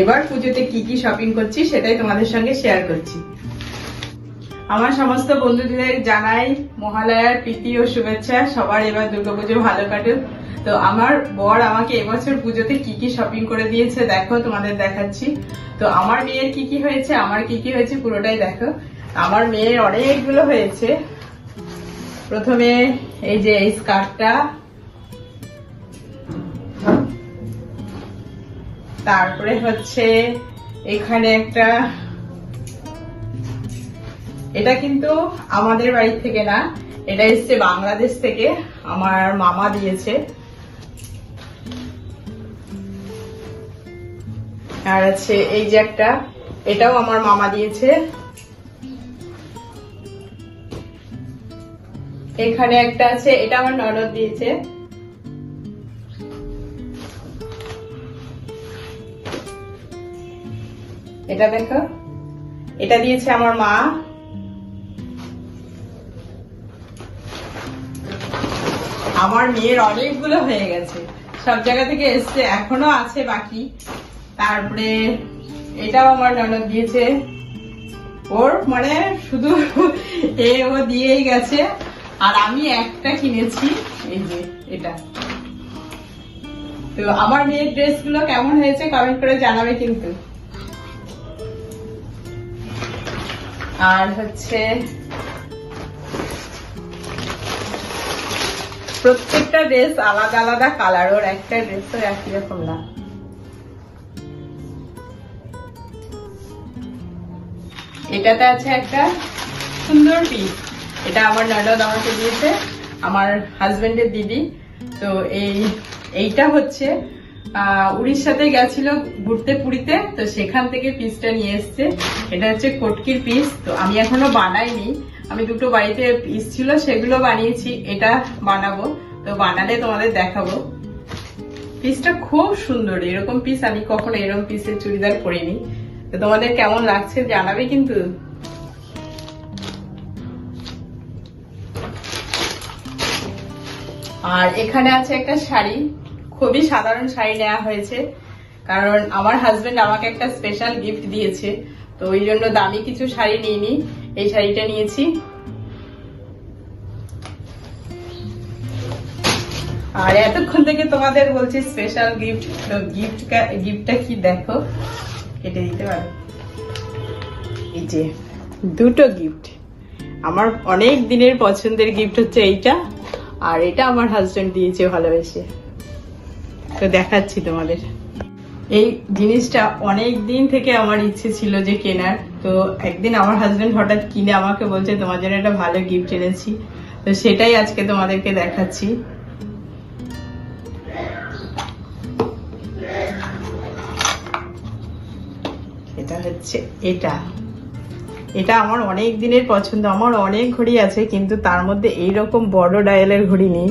এবার পুজোতে কি কি শপিং করছি সেটাই তোমাদের সঙ্গে শেয়ার করছি। আমার সমস্ত বন্ধুদের জানাই মহালয়ার প্রীতি ও শুভেচ্ছা, সবার এবার দুর্গাপুজো ভালো কাটুক। তো আমার বর আমাকে এবছর পুজোতে কি কি শপিং করে দিয়েছে দেখো, তোমাদের দেখাচ্ছি। তো আমার মেয়ের কি কি হয়েছে, আমার কি কি হয়েছে পুরোটাই দেখো। আমার মেয়ের অনেকগুলো হয়েছে। প্রথমে এই যে এই স্কার্টটা তারপরে হচ্ছে এখানে একটা, এটা কিন্তু আমাদের বাড়ি থেকে না, এটা এসছে বাংলাদেশ থেকে, আমার মামা দিয়েছে। আর আছে এই যে একটা, এটাও আমার মামা দিয়েছে। এখানে একটা আছে, এটা আমার ননদ দিয়েছে। এটা দেখো। এটা দিয়েছে আমার মা। আমার মেয়ের অনেকগুলো হয়ে গেছে। সব জায়গা থেকে এসছে, এখনও আছে বাকি। তারপরে এটাও আমার ননদ দিয়েছে। ওর মানে শুধু এ ও দিয়েই গেছে। আর আমি একটা কিনেছি, এই যে এটা। তো আমার মেয়ের ড্রেসগুলো কেমন হয়েছে কমেন্ট করে জানাবে কিন্তু। আর হচ্ছে প্রত্যেকটা ড্রেস আলাদা আলাদা কালার ওর একটা ড্রেস তো একই রকম না। এটাতে আছে একটা সুন্দর পিস এটা আমার ননদ আমাকে দিয়েছে, আমার হাজবেন্ডের দিদি। তো এই, এইটা হচ্ছে উড়িষ্যাতে গেছিল ঘুরতে পুরীতে, তো সেখান থেকে পিসটা নিয়ে এসছে। এটা হচ্ছে কটকির পিস তো আমি এখনও বানাইনি। আমি দুটো বাড়িতে পিস ছিল, সেগুলো বানিয়েছি, এটা বানাবো। তো বানালে তোমাদের দেখাবো। পিসটা খুব সুন্দর, এরকম পিস আমি কখনো এরকম পিসের চুড়িদার পরিনি তো তোমাদের কেমন লাগছে জানাবে কিন্তু। আর এখানে আছে একটা শাড়ি। খুবই সাধারণ শাড়ি নেওয়া হয়েছে। কারণ আমার হাজবেন্ড আমাকে একটা স্পেশাল গিফট দিয়েছে। তো ওই জন্য দামি কিছু শাড়ি নিইনি। এই শাড়িটা নিয়েছি। আর এতক্ষণ থেকে তোমাদের বলছি স্পেশাল গিফট তো গিফট গিফটটা কি দেখো? কেটে দিতে পারো। এই যে, দুটো গিফট আমার অনেক দিনের পছন্দের গিফট হচ্ছে এইটা। আর এটা আমার হাজবেন্ড দিয়েছে ভালোবেসে। তো দেখাচ্ছি তোমাদের। এই জিনিসটা অনেক দিন থেকে আমার ইচ্ছে ছিল যে কেনার। তো একদিন আমার হাজবেন্ড হঠাৎ কিনে আমাকে বলছে, তোমার জন্য একটা ভালো গিফট এনেছি। তো সেটাই আজকে তোমাদেরকে দেখাচ্ছি। এটা হচ্ছে এটা। এটা আমার অনেক দিনের পছন্দ, আমার অনেক ঘড়ি আছে, কিন্তু তার মধ্যে এইরকম বড় ডায়ালের ঘড়ি নেই।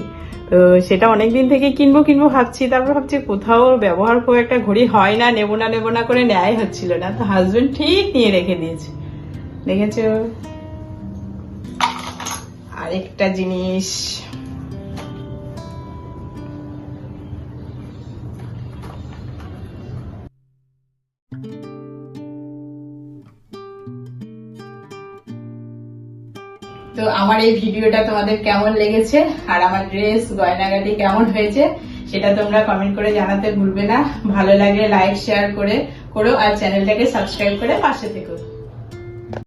তো সেটা অনেকদিন থেকে কিনবো কিনবো ভাবছি। তারপর ভাবছি, কোথাও ব্যবহার খুব একটা ঘড়ি হয় না, নেব না নেব না করে নেয় হচ্ছিল না। তো হাজবেন্ড ঠিক নিয়ে রেখে দিয়েছে। দেখেছ? আরেকটা জিনিস। তো আমার এই ভিডিওটা তোমাদের কেমন লেগেছে? আর আমার ড্রেস, গয়নাগাটি কেমন হয়েছে? সেটা তোমরা কমেন্ট করে জানাতে ভুলবে না। ভালো লাগে লাইক শেয়ার করে করো। আর চ্যানেলটাকে সাবস্ক্রাইব করে পাশে থেকো।